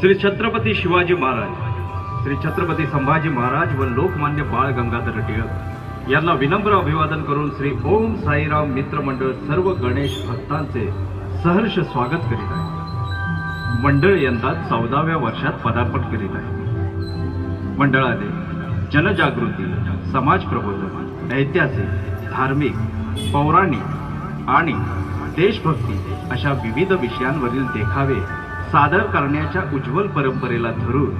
श्री छत्रपती शिवाजी महाराज श्री छत्रपती संभाजी महाराज व लोकमान्य बाळ गंगाधर टिळक यांना विनम्र अभिवादन करून श्री ओम साईराम मित्रमंडळ सर्व गणेश भक्तांचे सहर्ष स्वागत करीत आहे. मंडळ यंदा चौदाव्या वर्षात पदार्पण करीत आहे. मंडळाने जनजागृती समाज प्रबोधन ऐतिहासिक धार्मिक पौराणिक आणि देशभक्ती अशा विविध विषयांवरील देखावे सादर करण्याच्या उज्ज्वल परंपरेला धरून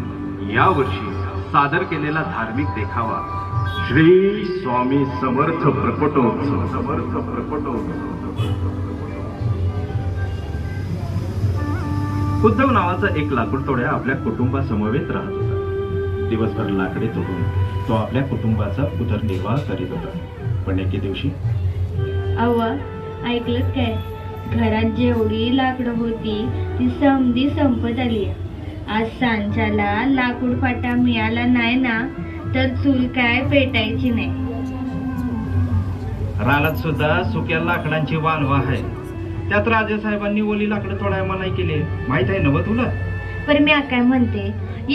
यावर्षी सादर केलेला धार्मिक देखावा श्री स्वामी समर्थ प्रकटोत्सव. समर्थ प्रकटोत्सव. उद्धव नावाचा एक लाकूड तोड्या आपल्या कुटुंबासमवेत राहत होता. दिवसभर लाकडे तोडून तो आपल्या कुटुंबाचा उदरनिर्वाह करीत होता. पण एके दिवशी अव्वा ऐकलंच काय? घरात जेवढी लाकडं होती ती समधी संपत आली. आज सांच्याला लाकूड फाटा मिळाला नाही ना तर चूल काय पेटायची नाही. रानात सुद्धा सुक्या लाकडांची वानवा आहे. त्यात राजेसाहेबांनी ओली लाकडं तोडायला मनाई केली. माहीत आहे नव तुला? पण मी काय म्हणते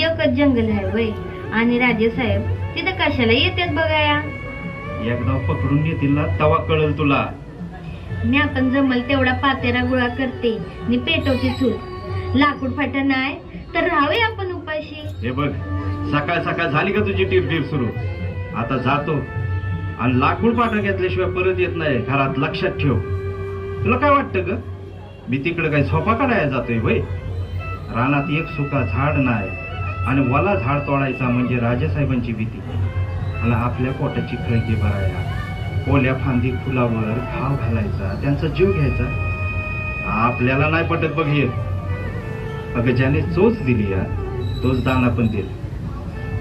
एकच जंगल आहे वय. आणि राजेसाहेब तिथं कशाला येतात बघाया? एकदा पकडून घेतील ना तवा कळल तुला. मी आपण जमल तेवढा पातेरा गोळा करते. आणि पेटवते चूल लाकूड फाटा नाही तर राहावे आपण उपाशी. हे बघ सकाळ सकाळ झाली का तुझी टीप टीप सुरू? आता जातो. आणि लाकूड पाटा घेतल्याशिवाय परत येत नाही घरात लक्षात ठेव. तुला काय वाटतं ग? मी तिकडे काही झोपा काढायला जातोय वय रानात एक सुका झाड नाही आणि वला झाड तोडायचा म्हणजे राजेसाहेबांची भीती. मला आपल्या पोटाची खळगी भरायला. ओल्या फांदी फुलावर घाव घालायचा त्यांचा जीव घ्यायचा. आपल्याला नाही पटत बघ हे. अगं ज्याने चोच दिली या तोच दाना पण देईल.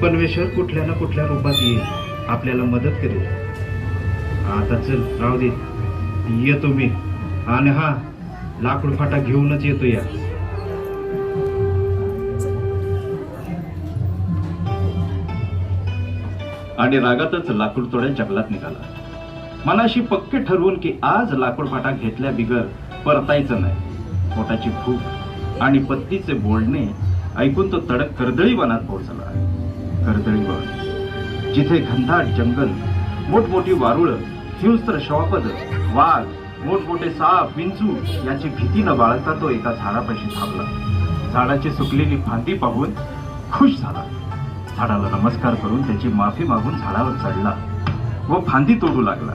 परमेश्वर कुठल्या ना कुठल्या रूपात येईल आपल्याला मदत करेल. आता चल राहू दे. येतो मी. आणि हा लाकूड फाटा घेऊनच येतो या. आणि रागातच लाकूड तोड्या जंगलात निघाला. मनाशी पक्के ठरवून की आज लाकूड फाटा घेतल्या बिगर परतायचं नाही. पोटाची भूक आणि पत्तीचे बोलणे ऐकून तो तडक कर्दळी वनात पोहोचला. कर्दळी वन जिथे घनदाट जंगल मोठमोठी वारुळ हिंस्त्र शवापद वाघ मोठमोठे साप विंचू याची भीती न बाळगता तो एका झाडापाशी थांबला. झाडाची सुकलेली फांदी पाहून खुश झाला. झाडाला नमस्कार करून त्याची माफी मागून झाडावर चढला. व फांदी तोडू लागला.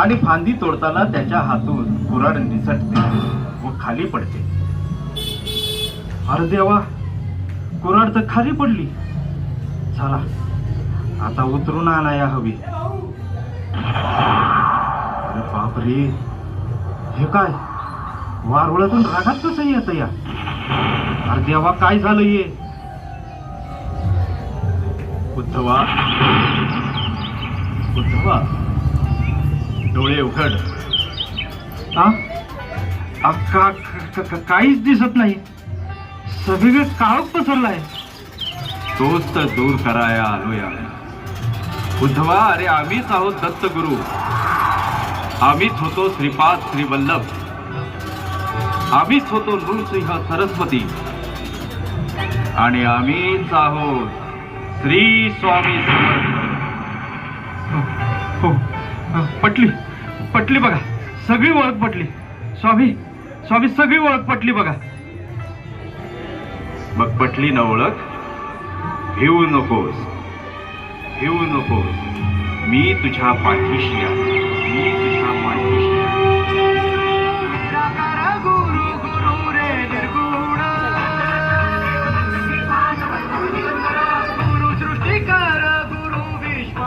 आणि फांदी तोडताना त्याच्या हातून कुराड निसटते व खाली पडते. अरे देवा कुराड तर खाली पडली. चला आता उतरून आणाया हवी. अरे बापरे हे काय? वारुळातून रागात कसं येत या? अरे देवा काय झालं ये उद्धवा उद्धवा डोळे उघड. का, काहीच दिसत नाही. सगळीकडे काळोख पसरलाय. तोच तर दूर कराया आलोय आम्ही. उद्धवा अरे आम्हीच आहोत दत्तगुरु. आम्हीच होतो श्रीपाद श्रीवल्लभ. आम्हीच होतो नृसिंह सरस्वती. आणि आम्हीच आहोत श्री स्वामी समर्थ. हो हो. पटली पटली बघा. सगळी ओळख पटली. स्वामी स्वामी सगळी ओळख पटली बघा. मग पटली ना ओळख? घेऊ नकोस. घेऊ नकोस. मी तुझ्या पाठीशी आहे. मी तुझ्या